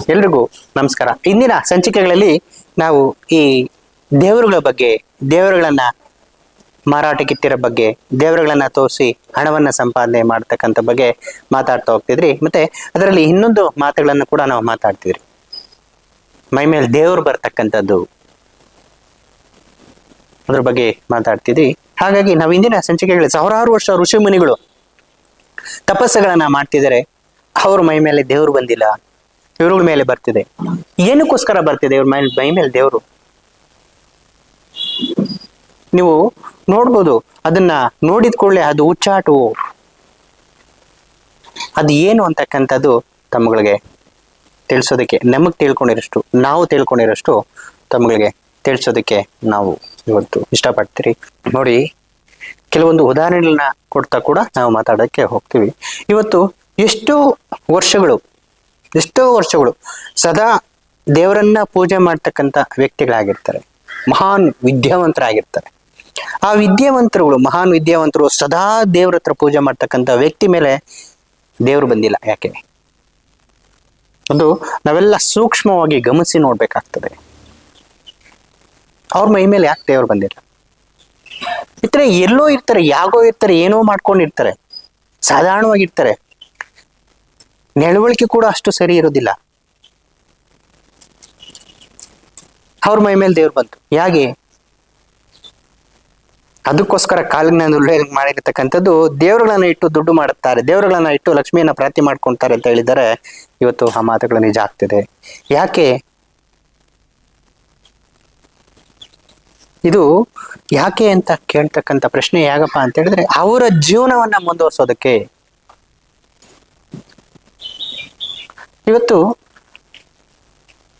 ಎಲ್ರಿಗೂ ನಮಸ್ಕಾರ. ಇಂದಿನ ಸಂಚಿಕೆಗಳಲ್ಲಿ ನಾವು ಈ ದೇವರುಗಳ ಬಗ್ಗೆ, ದೇವರುಗಳನ್ನ ಮಾರಾಟಕ್ಕಿಟ್ಟಿರೋ ಬಗ್ಗೆ, ದೇವರುಗಳನ್ನ ತೋರಿಸಿ ಹಣವನ್ನ ಸಂಪಾದನೆ ಮಾಡ್ತಕ್ಕಂಥ ಬಗ್ಗೆ ಮಾತಾಡ್ತಾ ಹೋಗ್ತಿದ್ರಿ. ಮತ್ತೆ ಅದರಲ್ಲಿ ಇನ್ನೊಂದು ಮಾತುಗಳನ್ನು ಕೂಡ ನಾವು ಮಾತಾಡ್ತಿದ್ರಿ. ಮೈ ಮೇಲೆ ದೇವರು ಬರ್ತಕ್ಕಂಥದ್ದು ಅದ್ರ ಬಗ್ಗೆ ಮಾತಾಡ್ತಿದ್ರಿ. ಹಾಗಾಗಿ ನಾವು ಇಂದಿನ ಸಂಚಿಕೆಗಳಲ್ಲಿ ಸಾವಿರಾರು ವರ್ಷ ಋಷಿ ಮುನಿಗಳು ತಪಸ್ಸುಗಳನ್ನ ಮಾಡ್ತಿದ್ದಾರೆ. ಅವ್ರ ಮೈ ಮೇಲೆ ದೇವ್ರು ಬಂದಿಲ್ಲ. ಇವ್ರಗಳ ಮೇಲೆ ಬರ್ತಿದೆ. ಏನಕ್ಕೋಸ್ಕರ ಬರ್ತಿದೆ ಇವ್ರ ಮೈ ಮೈ ಮೇಲೆ ದೇವರು? ನೀವು ನೋಡ್ಬೋದು, ಅದನ್ನ ನೋಡಿದ ಕೂಡಲೇ ಅದು ಹುಚ್ಚಾಟು. ಅದು ಏನು ಅಂತಕ್ಕಂಥದ್ದು ತಮ್ಮಗಳಿಗೆ ತಿಳಿಸೋದಕ್ಕೆ, ನಮಗ್ ತಿಳ್ಕೊಂಡಿರೋಷ್ಟು, ನಾವು ತಿಳ್ಕೊಂಡಿರೋಷ್ಟು ತಮ್ಮಗಳಿಗೆ ತಿಳಿಸೋದಕ್ಕೆ ನಾವು ಇವತ್ತು ಇಷ್ಟಪಡ್ತೀರಿ. ನೋಡಿ, ಕೆಲವೊಂದು ಉದಾಹರಣೆಗಳನ್ನ ಕೊಡ್ತಾ ಕೂಡ ನಾವು ಮಾತಾಡೋಕ್ಕೆ ಹೋಗ್ತೀವಿ. ಇವತ್ತು ಎಷ್ಟೋ ವರ್ಷಗಳು ಎಷ್ಟೋ ವರ್ಷಗಳು ಸದಾ ದೇವರನ್ನ ಪೂಜೆ ಮಾಡ್ತಕ್ಕಂಥ ವ್ಯಕ್ತಿಗಳಾಗಿರ್ತಾರೆ. ಮಹಾನ್ ವಿದ್ಯಾವಂತರಾಗಿರ್ತಾರೆ. ಆ ವಿದ್ಯಾವಂತರುಗಳು, ಮಹಾನ್ ವಿದ್ಯಾವಂತರು ಸದಾ ದೇವ್ರ ಹತ್ರ ಪೂಜೆ ಮಾಡ್ತಕ್ಕಂಥ ವ್ಯಕ್ತಿ ಮೇಲೆ ದೇವ್ರು ಬಂದಿಲ್ಲ. ಯಾಕೆ? ಅದು ನಾವೆಲ್ಲ ಸೂಕ್ಷ್ಮವಾಗಿ ಗಮನಿಸಿ ನೋಡ್ಬೇಕಾಗ್ತದೆ. ಅವ್ರ ಮೈ ಮೇಲೆ ಯಾಕೆ ದೇವ್ರು ಬಂದಿಲ್ಲ? ಇತರ ಎಲ್ಲೋ ಇರ್ತಾರೆ ಯಾಗೋ ಇರ್ತಾರೆ, ಏನೋ ಮಾಡ್ಕೊಂಡಿರ್ತಾರೆ. ಸಾಧಾರಣವಾಗಿರ್ತಾರೆ. ನಡವಳಿಕೆ ಕೂಡ ಅಷ್ಟು ಸರಿ ಇರೋದಿಲ್ಲ. ಅವ್ರ ಮೈ ಮೇಲೆ ದೇವ್ರು ಬಂತು. ಯಾಕೆ? ಅದಕ್ಕೋಸ್ಕರ ಕಾಲಜ್ಞಾನ ಮಾಡಿರ್ತಕ್ಕಂಥದ್ದು ದೇವರುಗಳನ್ನ ಇಟ್ಟು ದುಡ್ಡು ಮಾಡುತ್ತಾರೆ. ದೇವರುಗಳನ್ನ ಇಟ್ಟು ಲಕ್ಷ್ಮಿಯನ್ನ ಪ್ರಾರ್ಥಿ ಮಾಡ್ಕೊಂತಾರೆ ಅಂತ ಹೇಳಿದರೆ ಇವತ್ತು ಆ ಮಾತುಗಳು ನಿಜ ಆಗ್ತಿದೆ. ಯಾಕೆ? ಇದು ಯಾಕೆ ಅಂತ ಕೇಳ್ತಕ್ಕಂಥ ಪ್ರಶ್ನೆ ಯಾಕಪ್ಪ ಅಂತ ಹೇಳಿದ್ರೆ ಅವರ ಜೀವನವನ್ನ ಮುಂದುವರ್ಸೋದಕ್ಕೆ ಇವತ್ತು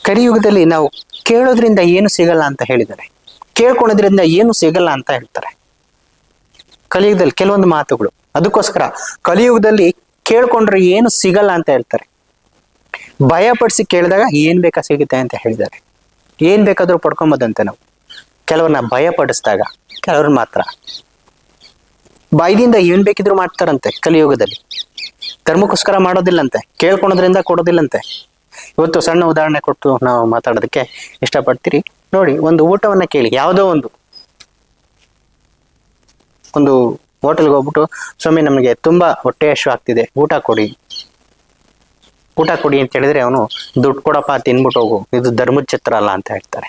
ಕಲಿಯುಗದಲ್ಲಿ ನಾವು ಕೇಳೋದ್ರಿಂದ ಏನು ಸಿಗಲ್ಲ ಅಂತ ಹೇಳಿದ್ದಾರೆ. ಕೇಳ್ಕೊಳೋದ್ರಿಂದ ಏನು ಸಿಗಲ್ಲ ಅಂತ ಹೇಳ್ತಾರೆ. ಕಲಿಯುಗದಲ್ಲಿ ಕೆಲವೊಂದು ಮಾತುಗಳು. ಅದಕ್ಕೋಸ್ಕರ ಕಲಿಯುಗದಲ್ಲಿ ಕೇಳ್ಕೊಂಡ್ರೆ ಏನು ಸಿಗಲ್ಲ ಅಂತ ಹೇಳ್ತಾರೆ. ಭಯ ಪಡಿಸಿ ಕೇಳಿದಾಗ ಏನ್ ಬೇಕಾ ಸಿಗುತ್ತೆ ಅಂತ ಹೇಳಿದ್ದಾರೆ. ಏನ್ ಬೇಕಾದ್ರೂ ಪಡ್ಕೊಂಬೋದಂತೆ ನಾವು. ಕೆಲವ್ರನ್ನ ಭಯ ಪಡಿಸಿದಾಗ ಕೆಲವ್ರನ್ನ ಮಾತ್ರ. ಬಾಯ್ದಿಂದ ಏನ್ ಬೇಕಿದ್ರು ಮಾಡ್ತಾರಂತೆ ಕಲಿಯುಗದಲ್ಲಿ. ಧರ್ಮಕ್ಕೋಸ್ಕರ ಮಾಡೋದಿಲ್ಲಂತೆ, ಕೇಳ್ಕೊಳೋದ್ರಿಂದ ಕೊಡೋದಿಲ್ಲಂತೆ. ಇವತ್ತು ಸಣ್ಣ ಉದಾಹರಣೆ ಕೊಟ್ಟು ನಾವು ಮಾತಾಡೋದಕ್ಕೆ ಇಷ್ಟಪಡ್ತೀರಿ. ನೋಡಿ, ಒಂದು ಊಟವನ್ನ ಕೇಳಿ, ಯಾವುದೋ ಒಂದು. ಒಂದು ಹೋಟೆಲ್ಗೆ ಹೋಗ್ಬಿಟ್ಟು, ಸ್ವಾಮಿ, ನಮಗೆ ತುಂಬಾ ಹೊಟ್ಟೆ ಹಶು ಆಗ್ತಿದೆ ಊಟ ಕೊಡಿ. ಊಟ ಕೊಡಿ ಅಂತ ಹೇಳಿದ್ರೆ ಅವನು, ದುಡ್ಡು ಕೊಡಪ್ಪ, ತಿನ್ಬಿಟ್ಟು ಹೋಗು. ಇದು ಧರ್ಮದ ಛತ್ರ ಅಲ್ಲ ಅಂತ ಹೇಳ್ತಾರೆ.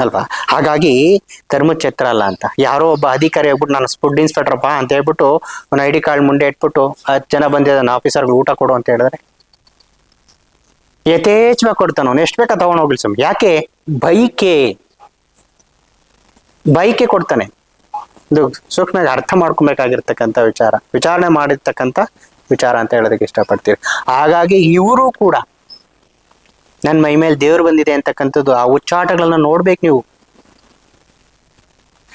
ಅಲ್ವಾ? ಹಾಗಾಗಿ ಧರ್ಮದ ಛತ್ರ ಅಲ್ಲ ಅಂತ. ಯಾರೋ ಒಬ್ಬ ಅಧಿಕಾರಿ ಆಗ್ಬಿಟ್ಟು, ನಾನು ಫುಡ್ ಇನ್ಸ್ಪೆಕ್ಟ್ರಪ್ಪ ಅಂತ ಹೇಳ್ಬಿಟ್ಟು, ಒಂದು ಐ ಡಿ ಕಾರ್ಡ್ ಮುಂದೆ ಇಟ್ಬಿಟ್ಟು ಹತ್ತು ಜನ ಬಂದಿದ್ದಾನೆ ಆಫೀಸರ್ಗಳು ಊಟ ಕೊಡು ಅಂತ ಹೇಳಿದ್ರೆ, ಯಥೇಚ್ಛವಾಗಿ ಕೊಡ್ತಾನ ಅವ್ನು. ಎಷ್ಟು ಬೇಕಾ ತಗೊಂಡು ಹೋಗ್ಲಿ ಸ್ವಾಮಿ. ಯಾಕೆ? ಬೈಕೆ. ಬೈಕೆ ಕೊಡ್ತಾನೆ. ಇದು ಸೂಕ್ಷ್ಮವಾಗಿ ಅರ್ಥ ಮಾಡ್ಕೊಬೇಕಾಗಿರ್ತಕ್ಕಂಥ ವಿಚಾರ. ವಿಚಾರಣೆ ಮಾಡಿರ್ತಕ್ಕಂಥ ವಿಚಾರ ಅಂತ ಹೇಳೋದಕ್ಕೆ ಇಷ್ಟಪಡ್ತೀವಿ. ಹಾಗಾಗಿ ಇವರು ಕೂಡ ನನ್ನ ಮೈ ಮೇಲೆ ದೇವ್ರು ಬಂದಿದೆ ಅಂತಕ್ಕಂಥದ್ದು, ಆ ಉಚ್ಚಾಟಗಳನ್ನ ನೋಡ್ಬೇಕು ನೀವು.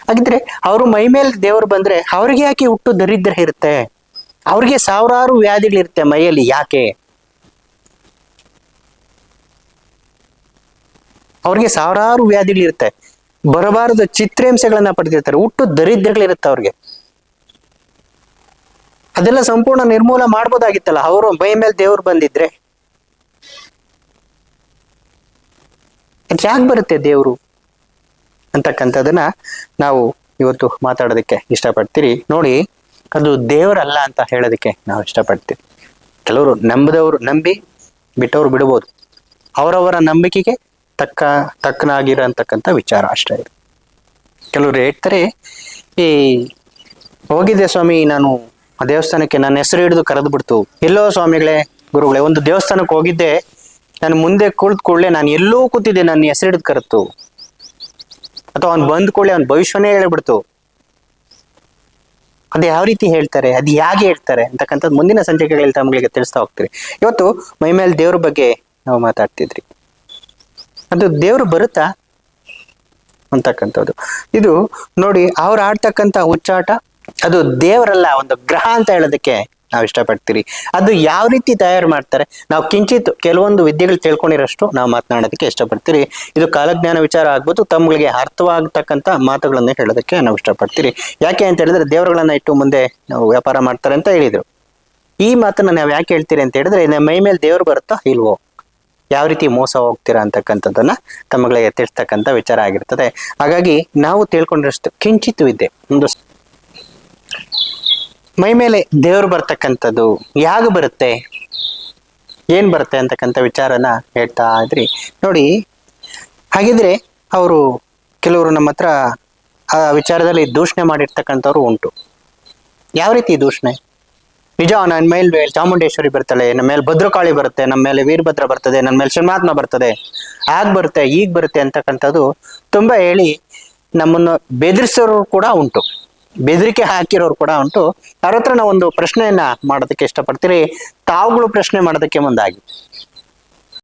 ಹಾಗಿದ್ರೆ ಅವರು ಮೈ ಮೇಲೆ ದೇವ್ರು ಬಂದ್ರೆ ಅವ್ರಿಗೆ ಯಾಕೆ ಹುಟ್ಟು ದರಿದ್ರ ಇರುತ್ತೆ? ಅವ್ರಿಗೆ ಸಾವಿರಾರು ವ್ಯಾಧಿಗಳಿರುತ್ತೆ ಮೈಯಲ್ಲಿ, ಯಾಕೆ? ಅವ್ರಿಗೆ ಸಾವಿರಾರು ವ್ಯಾಧಿಗಳಿರುತ್ತೆ ಬರಬಾರದ ಚಿತ್ರಹಿಂಸೆಗಳನ್ನ ಪಡೆದಿರ್ತಾರೆ, ಹುಟ್ಟು ದರಿದ್ರಗಳಿರುತ್ತೆ ಅವ್ರಿಗೆ. ಅದೆಲ್ಲ ಸಂಪೂರ್ಣ ನಿರ್ಮೂಲ ಮಾಡ್ಬೋದಾಗಿತ್ತಲ್ಲ, ಅವರು ಮೈ ಮೇಲೆ ದೇವ್ರು ಬಂದಿದ್ರೆ. ಯಾಕೆ ಬರುತ್ತೆ ದೇವರು ಅಂತಕ್ಕಂಥದ್ದನ್ನ ನಾವು ಇವತ್ತು ಮಾತಾಡೋದಕ್ಕೆ ಇಷ್ಟಪಡ್ತೀರಿ. ನೋಡಿ, ಅದು ದೇವರಲ್ಲ ಅಂತ ಹೇಳೋದಕ್ಕೆ ನಾವು ಇಷ್ಟಪಡ್ತೀವಿ. ಕೆಲವರು ನಂಬದವರು ನಂಬಿ ಬಿಟ್ಟವ್ರು ಬಿಡಬಹುದು ಅವರವರ ನಂಬಿಕೆಗೆ ತಕ್ಕ, ತಕ್ಕನಾಗಿರೋಂತಕ್ಕಂಥ ವಿಚಾರ ಅಷ್ಟೇ ಇದೆ. ಕೆಲವರು ಹೇಳ್ತಾರೆ ಈ ಹೋಗಿದ್ದೆ ಸ್ವಾಮಿ, ನಾನು ಆ ದೇವಸ್ಥಾನಕ್ಕೆ ನನ್ನ ಹೆಸರು ಹಿಡಿದು ಕರೆದು ಬಿಡ್ತು. ಎಲ್ಲೋ ಸ್ವಾಮಿಗಳೇ, ಗುರುಗಳೇ, ಒಂದು ದೇವಸ್ಥಾನಕ್ಕೆ ಹೋಗಿದ್ದೆ ನಾನು ಮುಂದೆ ಕುಳಿತ ಕೂಡಲೇ ನಾನು ಎಲ್ಲೋ ಕೂತಿದ್ದೆ ನನ್ನ ಹೆಸರು ಹಿಡಿದು ಕರೆತು. ಅಥವಾ ಅವ್ನು ಬಂದ್ ಕೂಡಲೇ ಅವ್ನ ಭವಿಷ್ಯನೇ ಹೇಳ್ಬಿಡ್ತು. ಅದು ಯಾವ ರೀತಿ ಹೇಳ್ತಾರೆ? ಅದು ಹೇಗೆ ಹೇಳ್ತಾರೆ? ಅಂತಕ್ಕಂಥದ್ದು ಮುಂದಿನ ಸಂಚಿಕೆಗಳಲ್ಲಿ ತಮಗೆ ತಿಳಿಸ್ತಾ ಹೋಗ್ತೀರಿ ಇವತ್ತು ಮೈ ಮೇಲೆ ದೇವ್ರ ಬಗ್ಗೆ ನಾವು ಮಾತಾಡ್ತಿದ್ರಿ. ಅದು ದೇವ್ರು ಬರುತ್ತಾ? ಅಂತಕ್ಕಂಥದ್ದು. ಇದು ನೋಡಿ ಅವ್ರು ಆಡ್ತಕ್ಕಂಥ ಹುಚ್ಚಾಟ, ಅದು ದೇವರಲ್ಲ, ಒಂದು ಗ್ರಹ ಅಂತ ಹೇಳೋದಕ್ಕೆ ನಾವು ಇಷ್ಟಪಡ್ತೀರಿ. ಅದು ಯಾವ ರೀತಿ ತಯಾರು ಮಾಡ್ತಾರೆ? ನಾವು ಕಿಂಚಿತ್ ಕೆಲವೊಂದು ವಿದ್ಯೆಗಳು ತಿಳ್ಕೊಂಡಿರೋಷ್ಟು ನಾವು ಮಾತನಾಡೋದಕ್ಕೆ ಇಷ್ಟಪಡ್ತೀರಿ. ಇದು ಕಾಲಜ್ಞಾನ ವಿಚಾರ ಆಗ್ಬೋದು, ತಮ್ಮಗಳಿಗೆ ಅರ್ಥವಾಗತಕ್ಕಂಥ ಮಾತುಗಳನ್ನು ಹೇಳೋದಕ್ಕೆ ನಾವು ಇಷ್ಟಪಡ್ತೀರಿ. ಯಾಕೆ ಅಂತ ಹೇಳಿದ್ರೆ ದೇವರುಗಳನ್ನ ಇಟ್ಟು ಮುಂದೆ ನಾವು ವ್ಯಾಪಾರ ಮಾಡ್ತಾರೆ ಅಂತ ಹೇಳಿದ್ರು. ಈ ಮಾತನ್ನ ನಾವು ಯಾಕೆ ಹೇಳ್ತೀರಿ ಅಂತ ಹೇಳಿದ್ರೆ ನಮ್ಮ ಮೈ ಮೇಲೆ ದೇವ್ರು ಬರುತ್ತಾ ಇಲ್ವೋ? ಯಾವ ರೀತಿ ಮೋಸ ಹೋಗ್ತೀರಾ ಅಂತಕ್ಕಂಥದ್ದನ್ನ ತಮ್ಮಗಳಿಗೆ ತಿಳಿಸ್ತಕ್ಕಂಥ ವಿಚಾರ ಆಗಿರ್ತದೆ. ಹಾಗಾಗಿ ನಾವು ತಿಳ್ಕೊಂಡಿರಷ್ಟು ಕಿಂಚಿತ್ ವಿದ್ಯೆ, ಒಂದು ಮೈ ಮೇಲೆ ದೇವರು ಬರ್ತಕ್ಕಂಥದ್ದು ಯಾಗ ಬರುತ್ತೆ? ಏನ್ ಬರುತ್ತೆ ಅಂತಕ್ಕಂಥ ವಿಚಾರನ ಹೇಳ್ತಾ ಇದ್ರಿ. ನೋಡಿ, ಹಾಗಿದ್ರೆ ಅವರು ಕೆಲವರು ನಮ್ಮ ಹತ್ರ ಆ ವಿಚಾರದಲ್ಲಿ ದೂಷಣೆ ಮಾಡಿರ್ತಕ್ಕಂಥವ್ರು ಉಂಟು. ಯಾವ ರೀತಿ ದೂಷಣೆ? ನಿಜ ನನ್ನ ಮೇಲೆ ಚಾಮುಂಡೇಶ್ವರಿ ಬರ್ತಾಳೆ ನಮ್ಮ ಮೇಲೆ ಭದ್ರಕಾಳಿ ಬರುತ್ತೆ ನಮ್ಮ ಮೇಲೆ ವೀರಭದ್ರ ಬರ್ತದೆ ನನ್ನ ಮೇಲೆ ಶನ್ಮಾತ್ಮ ಬರ್ತದೆ, ಆಗ ಬರುತ್ತೆ, ಈಗ ಬರುತ್ತೆ ಅಂತಕ್ಕಂಥದ್ದು ತುಂಬಾ ಹೇಳಿ ನಮ್ಮನ್ನು ಬೆದರಿಸೋರು ಕೂಡ ಉಂಟು. ಬೆದರಿಕೆ ಹಾಕಿರೋರು ಕೂಡ ಉಂಟು. ಅವ್ರ ಹತ್ರ ನಾವು ಒಂದು ಪ್ರಶ್ನೆಯನ್ನ ಮಾಡೋದಕ್ಕೆ ಇಷ್ಟಪಡ್ತೀರಿ. ತಾವುಗಳು ಪ್ರಶ್ನೆ ಮಾಡೋದಕ್ಕೆ ಮುಂದಾಗಿ.